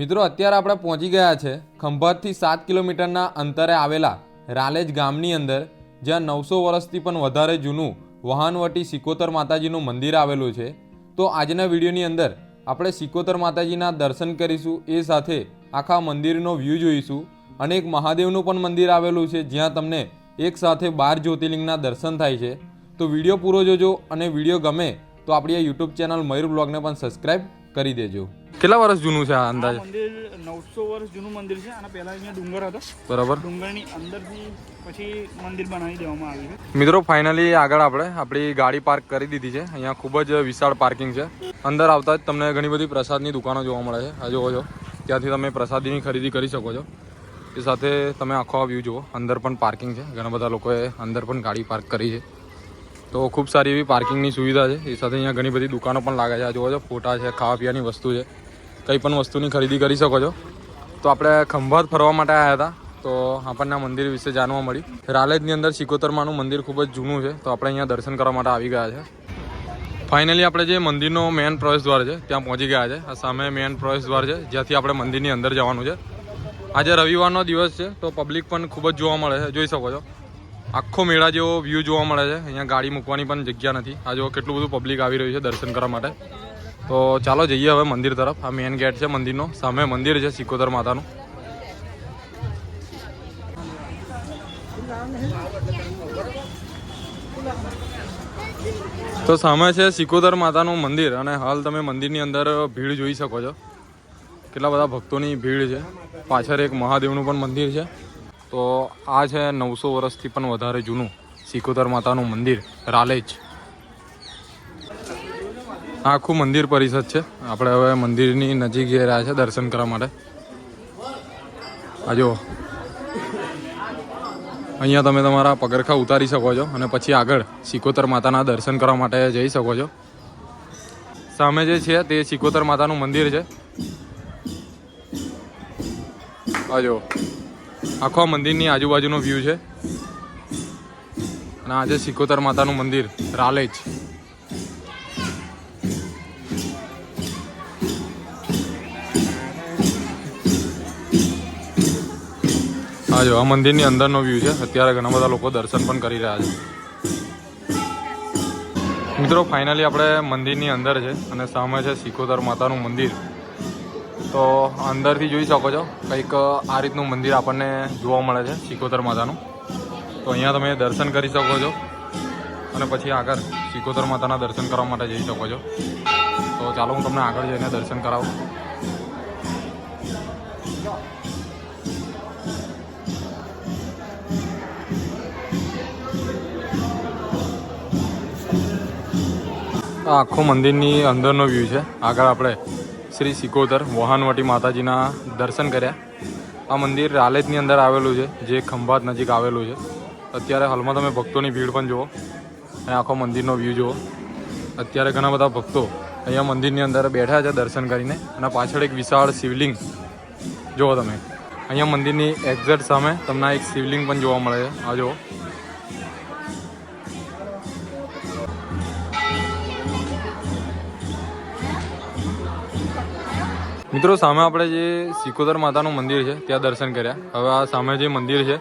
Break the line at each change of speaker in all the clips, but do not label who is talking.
મિત્રો, અત્યારે આપણે પહોંચી ગયા છે ખંભાતથી સાત કિલોમીટરના અંતરે આવેલા રાલેજ ગામની અંદર, જ્યાં નવસો વર્ષથી પણ વધારે જૂનું વહાનવટી સિકોતર માતાજીનું મંદિર આવેલું છે. તો આજના વિડીયોની અંદર આપણે સિકોતર માતાજીના દર્શન કરીશું, એ સાથે આખા મંદિરનો વ્યૂ જોઈશું અને એક મહાદેવનું પણ મંદિર આવેલું છે, જ્યાં તમને એક સાથે બાર જ્યોતિર્લિંગના દર્શન થાય છે. તો વીડિયો પૂરો જોજો અને વીડિયો ગમે તો આપણી આ યુટ્યુબ ચેનલ મયુર બ્લોગને પણ સબસ્ક્રાઈબ કરી દેજો. કેટલા વર્ષ જૂનું છે આ અંદાજે?
મંદિર નવસો વર્ષ જૂનું મંદિર છે અને પહેલા અહીંયા ડુંગર હતો.
બરાબર.
ડુંગરની અંદરથી પછી મંદિર બનાવી દેવામાં આવ્યું છે.
મિત્રો ફાઇનલી આગળ આપણે આપણી ગાડી પાર્ક કરી દીધી છે. અહીંયા ખૂબ જ વિશાળ પાર્કિંગ છે. અંદર આવતા જ તમને ઘણી બધી પ્રસાદની દુકાનો જોવા મળે છે. આ જોવો છો ત્યાંથી તમે પ્રસાદીની ખરીદી કરી શકો છો. એ સાથે તમે આખો આ વ્યૂ જુઓ. અંદર પણ પાર્કિંગ છે. ઘણા બધા લોકોએ અંદર પણ ગાડી પાર્ક કરી છે. તો ખૂબ સારી એવી પાર્કિંગની સુવિધા છે. એ સાથે અહીંયા ઘણી બધી દુકાનો પણ લાગે છે. આ જોવો છો, ફોટા છે, ખાવા પીવાની વસ્તુ છે. કંઈ પણ વસ્તુની ખરીદી કરી શકો છો. તો આપણે ખંભાત ફરવા માટે આવ્યા હતા. તો આપણને મંદિર વિશે જાણવા મળી. રાલેજની અંદર સિકોતરમાનું મંદિર ખૂબ જ જૂનું છે. તો આપણે અહીંયા દર્શન કરવા માટે આવી ગયા છે. ફાઇનલી આપણે જે મંદિરનો મેન પ્રવેશ દ્વાર છે, ત્યાં પહોંચી ગયા છે. આ સામે મેન પ્રવેશ દ્વાર છે, જ્યાંથી આપણે મંદિરની અંદર જવાનું છે. આજે રવિવારનો દિવસ છે, તો પબ્લિક પણ ખૂબ જ જોવા મળે છે. જોઈ શકો છો. આખો મેળા જેવો વ્યૂ જોવા મળે છે. અહીંયા ગાડી મૂકવાની પણ જગ્યા નથી. આ જો કેટલું બધું પબ્લિક આવી રહ્યું છે દર્શન કરવા માટે. તો ચાલો જઈએ હવે મંદિર તરફ. આ મેન ગેટ છે મંદિરનો. સામે મંદિર છે સિકોતર માતાનું. તો સામે છે સિકોદર માતાનું મંદિર અને હાલ તમે મંદિરની અંદર ભીડ જોઈ શકો છો. કેટલા બધા ભક્તોની ભીડ છે. પાછળ એક મહાદેવનું પણ મંદિર છે. તો આ છે નવસો વર્ષથી પણ વધારે જૂનું સિકોદર માતાનું મંદિર, રાલેજ. આખું મંદિર પરિષદ છે. આપણે હવે મંદિરની નજીક જઈ રહ્યા છે દર્શન કરવા માટે. આ અહીંયા તમે તમારા પગરખા ઉતારી શકો છો અને પછી આગળ સિકોતર માતાના દર્શન કરવા માટે જઈ શકો છો. સામે જે છે તે સિકોતર માતાનું મંદિર છે. આ જુઓ આખો મંદિરની આજુબાજુનો વ્યૂ છે. અને આજે સિકોતર માતાનું મંદિર, રાલેજ. હા જો, આ મંદિરની અંદરનો વ્યૂ છે. અત્યારે ઘણા બધા લોકો દર્શન પણ કરી રહ્યા છે. મિત્રો ફાઇનલી આપણે મંદિરની અંદર છે અને સામે છે સિકોતર માતાનું મંદિર. તો અંદરથી જોઈ શકો છો, કંઈક આ રીતનું મંદિર આપણને જોવા મળે છે શિકોતર માતાનું. તો અહીંયા તમે દર્શન કરી શકો છો અને પછી આગળ શિકોતર માતાના દર્શન કરવા માટે જઈ શકો છો. તો ચાલો હું તમને આગળ જઈને દર્શન કરાવું. આખો મંદિરની અંદરનો વ્યૂ છે. આગળ આપણે શ્રી સિકોતર વહાનવટી માતાજીના દર્શન કર્યા. આ મંદિર રાલેજની અંદર આવેલું છે, જે ખંભાત નજીક આવેલું છે. અત્યારે હાલમાં તમે ભક્તોની ભીડ પણ જુઓ અને આખો મંદિરનો વ્યૂ જુઓ. અત્યારે ઘણા બધા ભક્તો અહીંયા મંદિરની અંદર બેઠા છે દર્શન કરીને અને પાછળ એક વિશાળ શિવલિંગ જુઓ તમે. અહીંયા મંદિરની એક્ઝેક્ટ સામે તમને એક શિવલિંગ પણ જોવા મળે છે. આ જુઓ. મિત્રો, સામે આપણે જે સિકોદર માતાનું મંદિર છે, ત્યાં દર્શન કર્યા. હવે આ સામે જે મંદિર છે,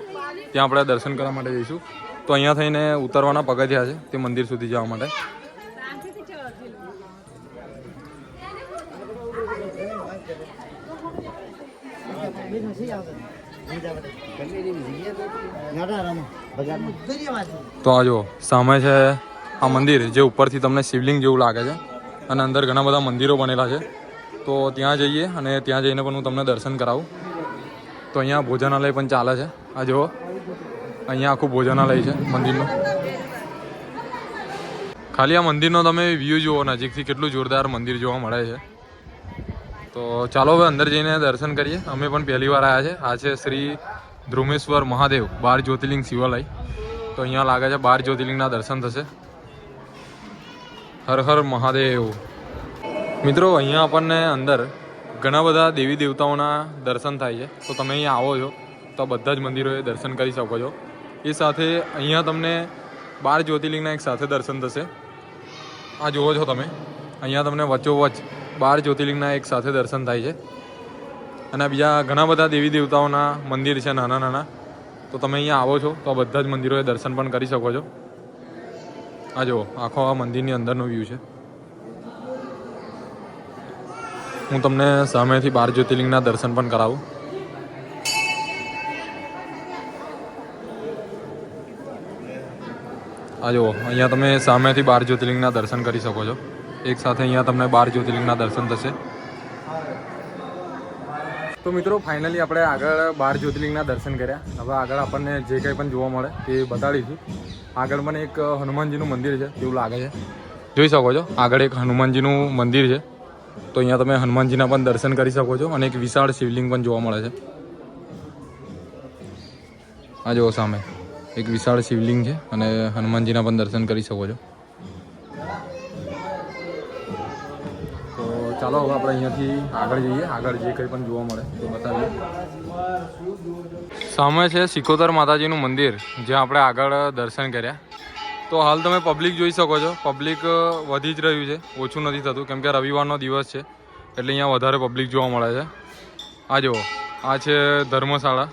ત્યાં આપણે દર્શન કરવા માટે જઈશું. તો અહીંયા થઈને ઉતરવાના પગથિયા છે, તે મંદિર સુધી જવા માટે. તો આ જુઓ સામે છે આ મંદિર, જે ઉપરથી તમને શિવલિંગ જેવું લાગે છે. અને અંદર ઘણા બધા મંદિરો બનેલા છે. તો ત્યાં જઈએ અને ત્યાં જઈને પણ હું તમને દર્શન કરાવું. તો અહીંયા ભોજનાલય પણ ચાલે છે. આ જુઓ. અહીંયા આખું ભોજનાલય છે મંદિરનું. ખાલી આ મંદિરનો તમે વ્યૂ જુઓ, નજીકથી કેટલું જોરદાર મંદિર જોવા મળે છે. તો ચાલો હવે અંદર જઈને દર્શન કરીએ. અમે પણ પહેલી વાર આવ્યા છે. આ છે શ્રી ધ્રુમેશ્વર મહાદેવ, બાર જ્યોતિર્લિંગ શિવાલય. તો અહીંયા લાગે છે બાર જ્યોતિર્લિંગના દર્શન થશે. હર હર મહાદેવ. મિત્રો, અહીંયા આપણને અંદર ઘણા બધા દેવી દેવતાઓના દર્શન થાય છે. તો તમે અહીંયા આવો છો, તો બધા જ મંદિરોએ દર્શન કરી શકો છો. એ સાથે અહીંયા તમને બાર જ્યોતિર્લિંગના એક સાથે દર્શન થશે. આ જુઓ છો તમે, અહીંયા તમને વચ્ચોવચ્ચ બાર જ્યોતિર્લિંગના એક સાથે દર્શન થાય છે. અને બીજા ઘણા બધા દેવી દેવતાઓના મંદિર છે, નાના નાના. તો તમે અહીંયા આવો છો, તો બધા જ મંદિરોએ દર્શન પણ કરી શકો છો. આ જુઓ, આખો આ મંદિરની અંદરનો વ્યૂ છે. હું તમને સામેથી બાર જ્યોતિર્લિંગના દર્શન પણ કરાવું. આ જુઓ, અહીંયા તમે સામેથી બાર જ્યોતિર્લિંગના દર્શન કરી શકો છો. એક સાથે અહીંયા તમને બાર જ્યોતિર્લિંગના દર્શન થશે. તો મિત્રો, ફાઇનલી આપણે આગળ બાર જ્યોતિર્લિંગના દર્શન કર્યા. હવે આગળ આપણને જે કંઈ પણ જોવા મળે તે બતાડીશું. આગળ મને એક હનુમાનજીનું મંદિર છે, એવું લાગે છે. જોઈ શકો છો, આગળ એક હનુમાનજીનું મંદિર છે. તો અહીંયા તમે હનુમાનજીના પણ દર્શન કરી શકો છો અને એક વિશાળ શિવલિંગ પણ જોવા મળે છે. આ જુઓ સામે. એક વિશાળ શિવલિંગ છે અને હનુમાનજીના પણ દર્શન કરી શકો છો. તો ચાલો હવે આપણે અહીંયાથી આગળ જઈએ. આગળ જે કંઈ પણ જોવા મળે તો બતાવીએ. સામે છે સિકોતર માતાજીનું મંદિર, જ્યાં આપણે આગળ દર્શન કર્યા. તો હાલ તમે પબ્લિક જોઈ શકો છો. પબ્લિક વધી જ રહ્યું છે. ઓછું નથી થતું. કેમ કે રવિવારનો દિવસ છે. એટલે અહીંયા વધારે પબ્લિક જોવા મળે છે. આ જુઓ. આ છે ધર્મશાળા.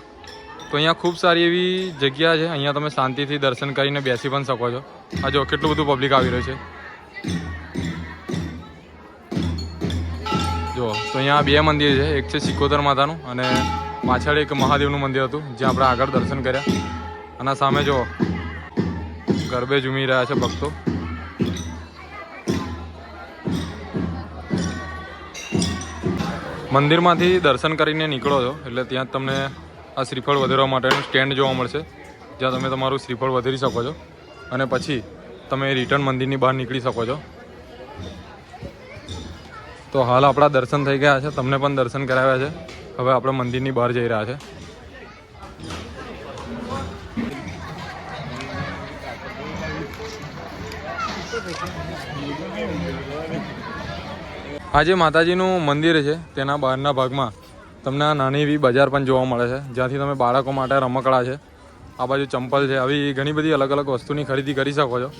તો અહીંયા ખૂબ સારી એવી જગ્યા છે. અહીંયા તમે શાંતિથી દર્શન કરીને બેસી પણ શકો છો. આ જો કેટલું બધું પબ્લિક આવી રહ્યું છે. જો તો અહીંયા બે મંદિર છે. એક છે સિકોતર માતાનું અને પાછળ એક મહાદેવનું મંદિર હતું, જ્યાં આપણે આગળ દર્શન કર્યા. અને સામે જો ગરબે ઝૂમી રહ્યા છે ભક્તો. મંદિરમાંથી દર્શન કરીને નીકળો છો, એટલે ત્યાં તમને આ શ્રીફળ વધારવા માટેનું સ્ટેન્ડ જોવા મળશે, જ્યાં તમે તમારું શ્રીફળ વધારી શકો છો. અને પછી તમે રિટર્ન મંદિરની બહાર નીકળી શકો છો. તો હાલ આપણા દર્શન થઈ ગયા છે, તમને પણ દર્શન કરાવ્યા છે. હવે આપણે મંદિરની બહાર જઈ રહ્યા છે. આ જે માતાજીનું મંદિર છે, તેના બહારના ભાગમાં તમને આ નાની એવી બજાર પણ જોવા મળે છે, જ્યાંથી તમે બાળકો માટે રમકડા છે, આ બાજુ ચંપલ છે, આવી ઘણી બધી અલગ અલગ વસ્તુની ખરીદી કરી શકો છો.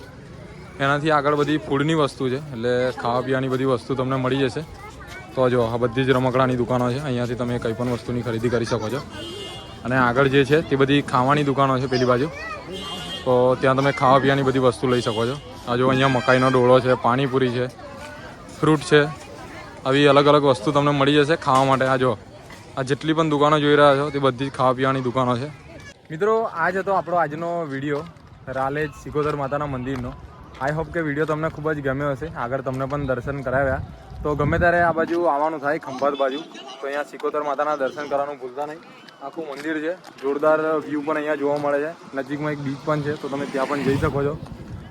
એનાથી આગળ બધી ફૂડની વસ્તુ છે, એટલે ખાવા પીવાની બધી વસ્તુ તમને મળી જશે. તો જો, આ બધી જ રમકડાની દુકાનો છે, અહીંયાથી તમે કંઈ પણ વસ્તુની ખરીદી કરી શકો છો. અને આગળ જે છે, તે બધી ખાવાની દુકાનો છે, પેલી બાજુ. તો ત્યાં તમે ખાવા પીવાની બધી વસ્તુ લઈ શકો છો. જો અહીંયા મકાઈનો ડોળો છે, પાણીપુરી છે, ફ્રૂટ છે, આવી અલગ અલગ વસ્તુ તમને મળી જશે ખાવા માટે. આ જો, આ જેટલી પણ દુકાનો જોઈ રહ્યા છો તે બધી જ ખાવા પીવાની દુકાનો છે. મિત્રો, આ જ હતો આપણો આજનો વીડિયો, રાલેજ સિકોદર માતાના મંદિરનો. આઈ હોપ કે વીડિયો તમને ખૂબ જ ગમ્યો હશે. આગળ તમને પણ દર્શન કરાવ્યા. તો ગમે ત્યારે આ બાજુ આવવાનું થાય, ખંભાત બાજુ, તો અહીંયા સિકોતર માતાના દર્શન કરવાનું ભૂલતા નહીં. આખું મંદિર છે. જોરદાર વ્યૂ પણ અહીંયા જોવા મળે છે. નજીકમાં એક બીચ પણ છે, તો તમે ત્યાં પણ જઈ શકો છો.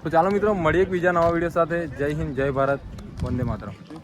તો ચાલો મિત્રો, મળીએ એક બીજા નવા વીડિયો સાથે. જય હિન્દ, જય ભારત. વંદે માતરમ.